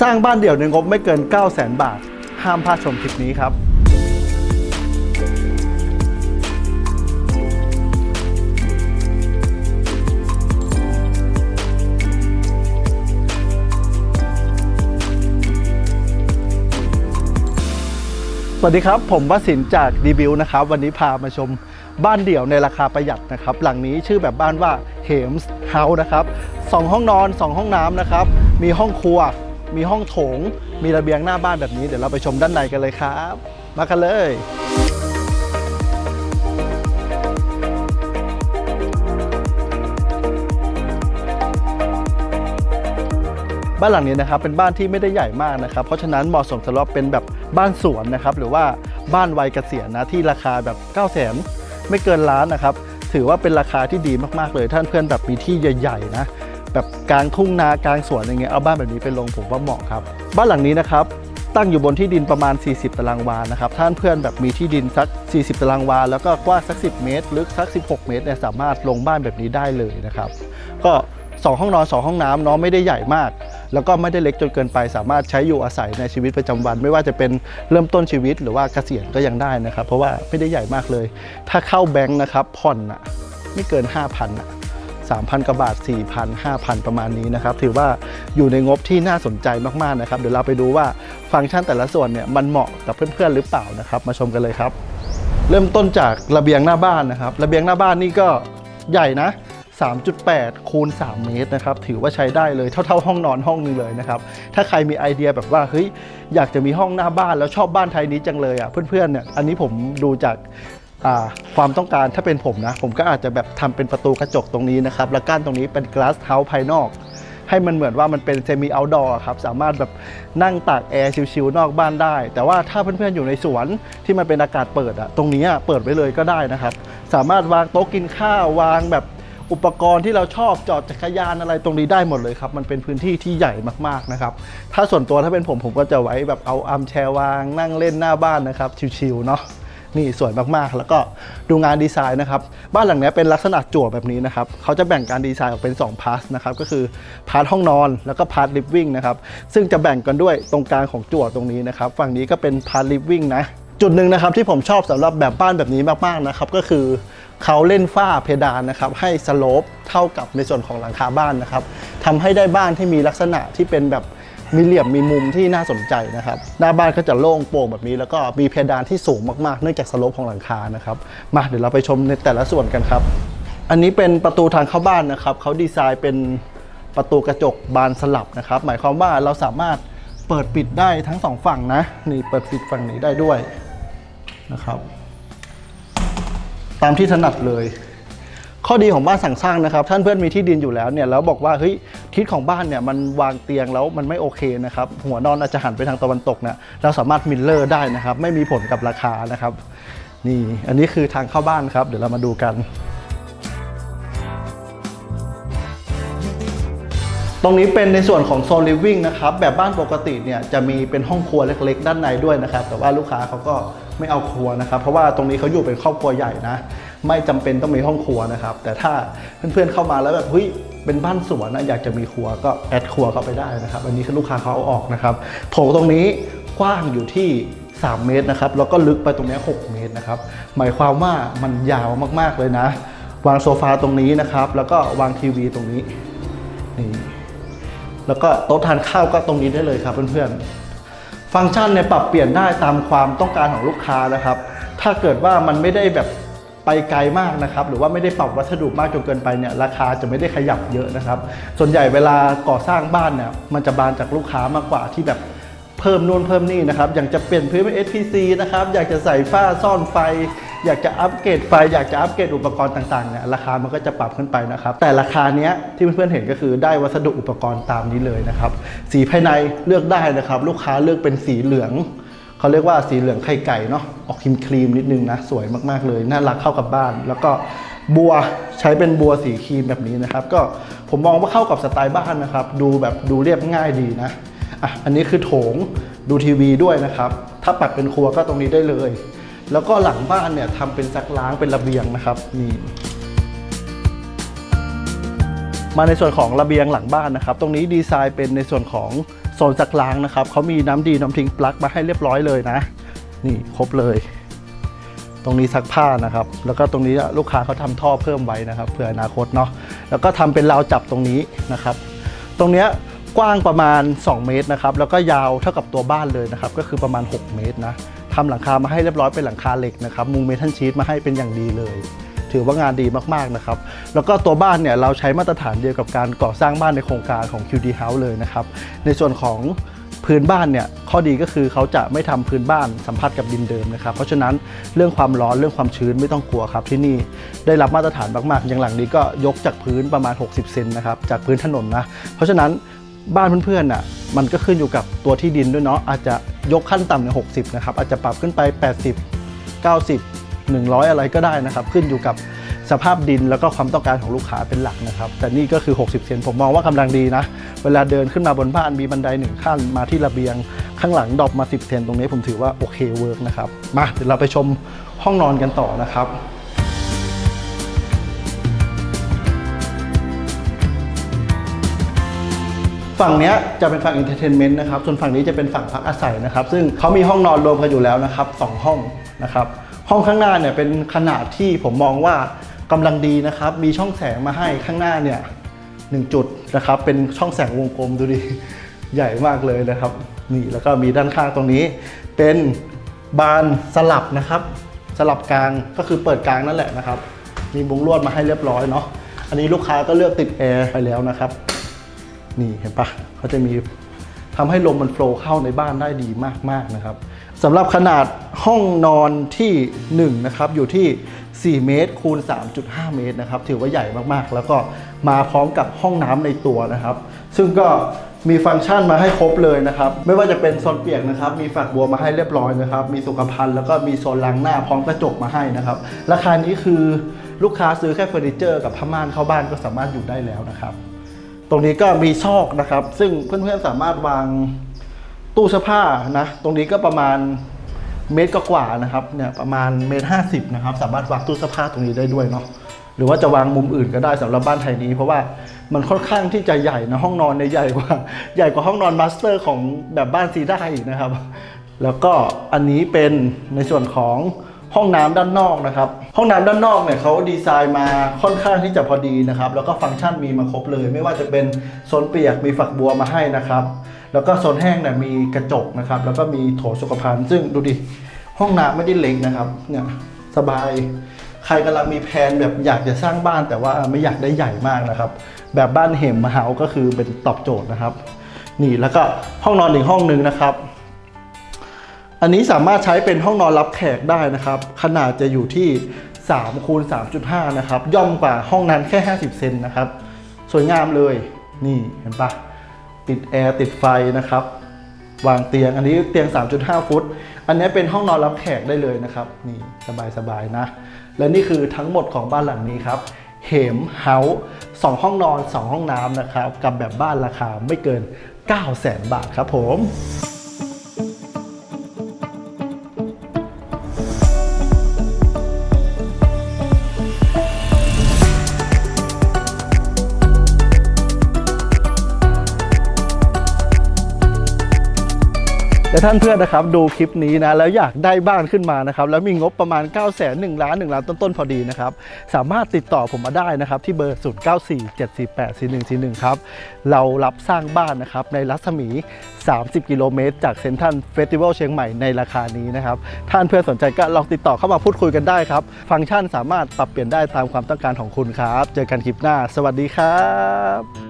สร้างบ้านเดี่ยวในงบไม่เกิน 9 0 0 0 0 0 บาท ห้ามพลาดชมคลิปนี้ครับสวัสดีครับ ผมวสินจากดีบิวนะครับ วันนี้พามาชมบ้านเดี่ยวในราคาประหยัดนะครับ หลังนี้ชื่อแบบบ้านว่าเฮมส์เฮาส์นะครับสองห้องนอน 2 ห้องน้ำนะครับ มีห้องครัว มีห้องโถง มีระเบียงหน้าบ้านแบบนี้เดี๋ยวเราไปชมด้านในกันเลยครับ มากันเลยบ้านหลังนี้นะครับเป็นบ้านที่ไม่ได้ใหญ่มากนะครับ เพราะฉะนั้นเหมาะสมสำหรับเป็นแบบบ้านสวนนะครับ หรือว่าบ้านวัยเกษียณนะที่ราคาแบบ 9 0 0 0 0 0ไม่เกินล้านนะครับ ถือว่าเป็นราคาที่ดีมากๆเลยท่านเพื่อนแบบมีที่ใหญ่ ๆ นะ แบบกลางทุ่งนากลางสวนอย่างเงี้ยเอาบ้านแบบนี้ไปลงผมว่าเหมาะครับ บ้านหลังนี้นะครับตั้งอยู่บนที่ดินประมาณ 40 ตารางวานะครับท่านเพื่อนแบบมีที่ดินสัก 40 ตารางวา แล้วก็กว้างสัก 10 เมตร ลึกสัก 16 เมตรเนี่ยสามารถลงบ้านแบบนี้ได้เลยนะครับ ก็ 2 ห้องนอน 2 ห้องน้ำเนาะไม่ได้ใหญ่มาก แล้วก็ไม่ได้เล็กจนเกินไป สามารถใช้อยู่อาศัยในชีวิตประจำวัน ไม่ว่าจะเป็นเริ่มต้นชีวิตหรือว่าเกษียณก็ยังได้นะครับ เพราะว่าไม่ได้ใหญ่มากเลย ถ้าเข้าแบงค์นะครับผ่อนอะไม่เกิน 5,000อะ 3,000 กว่าบาท 4,000 5,000 ประมาณนี้นะครับ ถือว่าอยู่ในงบที่น่าสนใจมากๆนะครับ เดี๋ยวเราไปดูว่าฟังก์ชันแต่ละส่วนเนี่ยมันเหมาะกับเพื่อนๆหรือเปล่านะครับ มาชมกันเลยครับ เริ่มต้นจากระเบียงหน้าบ้านนะครับ ระเบียงหน้าบ้านนี่ก็ใหญ่นะ3.8 คูณ 3 เมตรนะครับ ถือว่าใช้ได้เลยเท่าๆ ห้องนอนห้องนึงเลยนะครับ ถ้าใครมีไอเดียแบบว่าเฮ้ยอยากจะมีห้องหน้าบ้านแล้วชอบบ้านไทยนี้จังเลยอะเพื่อนๆเนี่ยอันนี้ผมดูจาก ความต้องการถ้าเป็นผมนะ ผมก็อาจจะแบบทำเป็นประตูกระจกตรงนี้นะครับ แล้วกั้นตรงนี้เป็น glass house ภายนอก ให้มันเหมือนว่ามันเป็นเซมิเอาท์ดอร์ครับ สามารถแบบนั่งตากแอร์ชิวๆนอกบ้านได้ แต่ว่าถ้าเพื่อนๆอยู่ในสวนที่มันเป็นอากาศเปิดอะตรงนี้เปิดไว้เลยก็ได้นะครับ สามารถวางโต๊ะกินข้าววางแบบอุปกรณ์ที่เราชอบจอดจักรยานอะไรตรงนี้ได้หมดเลยครับ มันเป็นพื้นที่ที่ใหญ่มากๆนะครับ ถ้าส่วนตัวถ้าเป็นผมผมก็จะไว้แบบเอาอัมแชร์วางนั่งเล่นหน้าบ้านนะครับชิวๆเนาะ นี่สวยมากๆ แล้วก็ดูงานดีไซน์นะครับ บ้านหลังนี้เป็นลักษณะจั่วแบบนี้นะครับเขาจะแบ่งการดีไซน์ออกเป็น2พาร์ทนะครับก็คือพาร์ทห้องนอนแล้วก็พาร์ทลิฟวิ่งนะครับซึ่งจะแบ่งกันด้วยตรงกลางของจั่วตรงนี้นะครับฝั่งนี้ก็เป็นพาร์ทลิฟวิ่งนะจุดหนึ่งนะครับที่ผมชอบสำหรับแบบบ้านแบบนี้มากๆนะครับก็คือเขาเล่นฝ้าเพดานนะครับให้สโลปเท่ากับในส่วนของหลังคาบ้านนะครับทำให้ได้บ้านที่มีลักษณะที่เป็นแบบ มีเหลี่ยมมีมุมที่น่าสนใจนะครับ หน้าบ้านก็จะโล่งโปร่งแบบนี้ แล้วก็มีเพดานที่สูงมากๆ เนื่องจากสโลปของหลังคานะครับ มาเดี๋ยวเราไปชมในแต่ละส่วนกันครับ อันนี้เป็นประตูทางเข้าบ้านนะครับเขาดีไซน์เป็นประตูกระจกบานสลับนะครับ หมายความว่าเราสามารถเปิดปิดได้ทั้งสองฝั่งนะนี่เปิดปิดฝั่งนี้ได้ด้วยนะครับ ตามที่ถนัดเลย ข้อดีของบ้านสั่งสร้างนะครับท่านเพื่อนมีที่ดินอยู่แล้วเนี่ยแล้วบอกว่าเฮ้ยทิศของบ้านเนี่ยมันวางเตียงแล้วมันไม่โอเคนะครับหัวนอนอาจจะหันไปทางตะวันตกเนี่ยเราสามารถมิลเลอร์ได้นะครับไม่มีผลกับราคานะครับนี่อันนี้คือทางเข้าบ้านครับ เดี๋ยวเรามาดูกันตรงนี้เป็นในส่วนของโซนลิฟวิ่งนะครับแบบบ้านปกติเนี่ยจะมีเป็นห้องครัวเล็ก ๆ ด้านในด้วยนะครับ แต่ว่าลูกค้าเขาก็ไม่เอาครัวนะครับ เพราะว่าตรงนี้เขาอยู่เป็นครอบครัวใหญ่นะ ไม่จำเป็นต้องมีห้องครัวนะครับ แต่ถ้าเพื่อนๆเข้ามาแล้วแบบเฮ้ยเป็นบ้านสวนนะอยากจะมีครัวก็แอดครัวเข้าไปได้นะครับอันนี้คือลูกค้าเขาเอาออกนะครับโถงตรงนี้กว้างอยู่ที่ 3 เมตรนะครับแล้วก็ลึกไปตรงนี้ 6 เมตรนะครับหมายความว่ามันยาวมากๆเลยนะ วางโซฟาตรงนี้นะครับ แล้วก็วางทีวีตรงนี้นี่แล้วก็โต๊ะทานข้าวก็ตรงนี้ได้เลยครับเพื่อนๆฟังก์ชันเนี่ยปรับเปลี่ยนได้ตามความต้องการของลูกค้านะครับ ถ้าเกิดว่ามันไม่ได้แบบ ไปไกลมากนะครับ หรือว่าไม่ได้ปรับวัสดุมากจนเกินไปเนี่ยราคาจะไม่ได้ขยับเยอะนะครับ ส่วนใหญ่เวลาก่อสร้างบ้านเนี่ยมันจะบานจากลูกค้ามากกว่าที่แบบเพิ่มนู่นเพิ่มนี่นะครับ อยางจะเปลี่ยนพื้นเป็น SPC นะครับ อยากจะใส่ฝ้าซ่อนไฟ อยากจะอัปเกรดไฟ อยากจะอัปเกรดอุปกรณ์ต่างๆเนี่ยราคามันก็จะปรับขึ้นไปนะครับ แต่ราคาเนี้ยที่เพื่อนๆเห็นก็คือได้วัสดุอุปกรณ์ตามนี้เลยนะครับ สีภายในเลือกได้นะครับ ลูกค้าเลือกเป็นสีเหลือง เขาเรียกว่าสีเหลืองไข่ไก่เนาะออกครีมครีมนิดนึงนะ สวยมากๆเลยน่ารักเข้ากับบ้าน แล้วก็บัวใช้เป็นบัวสีครีมแบบนี้นะครับ ก็ผมมองว่าเข้ากับสไตล์บ้านนะครับ ดูแบบดูเรียบง่ายดีนะอะอันนี้คือโถงดูทีวีด้วยนะครับ ถ้าปัดเป็นครัวก็ตรงนี้ได้เลย แล้วก็หลังบ้านเนี่ยทำเป็นซักล้างเป็นระเบียงนะครับนี่ มาในส่วนของระเบียงหลังบ้านนะครับ ตรงนี้ดีไซน์เป็นในส่วนของโซนซักล้างนะครับเขามีน้ำดีน้ำทิ้งปลั๊กมาให้เรียบร้อยเลยนะ นี่ครบเลย ตรงนี้ซักผ้านะครับ แล้วก็ตรงนี้ลูกค้าเขาทำท่อเพิ่มไว้นะครับเผื่ออนาคตเนาะแล้วก็ทำเป็นราวจับตรงนี้นะครับ ตรงเนี้ยกว้างประมาณ 2 เมตรนะครับ แล้วก็ยาวเท่ากับตัวบ้านเลยนะครับ ก็คือประมาณ 6 เมตรนะทำหลังคามาให้เรียบร้อยเป็นหลังคาเหล็กนะครับ มุงเมทัลชีตมาให้เป็นอย่างดีเลย ถือว่างานดีมากๆนะครับ แล้วก็ตัวบ้านเนี่ยเราใช้มาตรฐานเดียวกับการก่อสร้างบ้านในโครงการของ QD House เลยนะครับ ในส่วนของพื้นบ้านเนี่ยข้อดีก็คือเขาจะไม่ทำพื้นบ้านสัมผัสกับดินเดิมนะครับ เพราะฉะนั้นเรื่องความร้อนเรื่องความชื้นไม่ต้องกลัวครับที่นี่ได้รับมาตรฐานมากๆ อย่างหลังนี้ก็ยกจากพื้นประมาณ 60 เซนนะครับจากพื้นถนนนะ เพราะฉะนั้นบ้านเพื่อนๆน่ะมันก็ขึ้นอยู่กับตัวที่ดินด้วยเนาะอาจจะยกขั้นต่ำใน60นะครับอาจจะปรับขึ้นไป 80 90 100 อะไรก็ได้นะครับ ขึ้นอยู่กับสภาพดินแล้วก็ความต้องการของลูกค้าเป็นหลักนะครับ แต่นี่ก็คือ 60 เซนผมมองว่ากำลังดีนะ เวลาเดินขึ้นมาบนบ้านมีบันไดหนึ่งขั้นมาที่ระเบียง ข้างหลังดอปมา 10 เซนตรงนี้ผมถือว่าโอเคเวิร์กนะครับ มาเดี๋ยวเราไปชมห้องนอนกันต่อนะครับฝั่งนี้จะเป็นฝั่ง entertainment นต์นะครับ ส่วนฝั่งนี้จะเป็นฝั่งพักอาศัยนะครับ ซึ่งเขามีห้องนอนรวมกันอยู่แล้วนะครับสองห้องนะครับ ห้องข้างหน้าเนี่ยเป็นขนาดที่ผมมองว่ากำลังดีนะครับ มีช่องแสงมาให้ข้างหน้าเนี่ยหนึ่งจุดนะครับ เป็นช่องแสงวงกลมดูดิ ใหญ่มากเลยนะครับ นี่แล้วก็มีด้านข้างตรงนี้ เป็นบานสลับนะครับ สลับกลางก็คือเปิดกลางนั่นแหละนะครับ มีบุงลวดมาให้เรียบร้อยเนาะ อันนี้ลูกค้าก็เลือกติดแอร์ไปแล้วนะครับ นี่เห็นปะเขาจะมีทำให้ลมมันโฟล์เข้าในบ้านได้ดีมากๆนะครับ สำหรับขนาดห้องนอนที่1นะครับอยู่ที่ 4 เมตรคูณ 3.5 เมตรนะครับถือว่าใหญ่มากๆ แล้วก็มาพร้อมกับห้องน้ำในตัวนะครับ ซึ่งก็มีฟังก์ชันมาให้ครบเลยนะครับ ไม่ว่าจะเป็นโซนเปียกนะครับ มีฝักบัวมาให้เรียบร้อยนะครับ มีสุขภัณฑ์แล้วก็มีโซนล้างหน้าพร้อมกระจกมาให้นะครับ ราคานี้คือลูกค้าซื้อแค่เฟอร์นิเจอร์กับผ้าม่านเข้าบ้านก็สามารถอยู่ได้แล้วนะครับ ตรงนี้ก็มีซอกนะครับ ซึ่งเพื่อนๆสามารถวาง ตู้เสื้อผ้านะ ตรงนี้ก็ประมาณเมตรกว่านะครับเนี่ยประมาณเมตรห้าสิบนะครับ สามารถวางตู้เสื้อผ้าตรงนี้ได้ด้วยเนาะหรือว่าจะวางมุมอื่นก็ได้สำหรับบ้านไทยนี้ เพราะว่ามันค่อนข้างที่จะใหญ่นะห้องนอนเนี่ยใหญ่กว่า ใหญ่กว่าห้องนอนมาสเตอร์ของแบบบ้านซีด้าอีกนะครับ แล้วก็อันนี้เป็นในส่วนของห้องน้ำด้านนอกนะครับ ห้องน้ำด้านนอกเนี่ยเขาดีไซน์มาค่อนข้างที่จะพอดีนะครับ แล้วก็ฟังก์ชันมีมาครบเลย ไม่ว่าจะเป็นโซนเปียกมีฝักบัวมาให้นะครับ แล้วก็โซนแห้งเนี่ยมีกระจกนะครับ แล้วก็มีโถสุขภัณฑ์ซึ่งดูดิ ห้องน้ำไม่ได้เล็กนะครับ เนี่ยสบาย ใครกำลังมีแผนแบบอยากจะสร้างบ้าน แต่ว่าไม่อยากได้ใหญ่มากนะครับ แบบบ้านเหมมาเฮาก็คือเป็นตอบโจทย์นะครับ นี่แล้วก็ห้องนอนอีกห้องหนึ่งนะครับ อันนี้สามารถใช้เป็นห้องนอนรับแขกได้นะครับ ขนาดจะอยู่ที่3คูณ3.5 นะครับ ย่อมกว่าห้องนั้นแค่ 50 เซนนะครับ สวยงามเลย นี่เห็นปะ ติดแอร์ติดไฟนะครับ วางเตียงอันนี้เตียง 3.5 ฟุต อันนี้เป็นห้องนอนรับแขกได้เลยนะครับ นี่สบายๆนะ และนี่คือทั้งหมดของบ้านหลังนี้ครับเหมเฮาส์สองห้องนอน 2 ห้องน้ำนะครับ กับแบบบ้านราคาไม่เกิน 9 0 0 0 0 0 บาทครับผม และท่านเพื่อนนะครับดูคลิปนี้นะแล้วอยากได้บ้านขึ้นมานะครับแล้วมีงบประมาณ9 0 0 0 0 0 1ล้าน1ล้านต้นๆพอดีนะครับสามารถติดต่อผมมาได้นะครับที่เบอร์ 0 9 4 7 4 8 4 1 4 1 ครับ เรารับสร้างบ้านนะครับในรัศมี 30 กิโลเมตร จากเซ็นทรัลเฟสติวัลเชียงใหม่ในราคานี้นะครับท่านเพื่อนสนใจก็ลองติดต่อเข้ามาพูดคุยกันได้ครับ ฟังก์ชันสามารถปรับเปลี่ยนได้ตามความต้องการของคุณครับ เจอกันคลิปหน้า สวัสดีครับ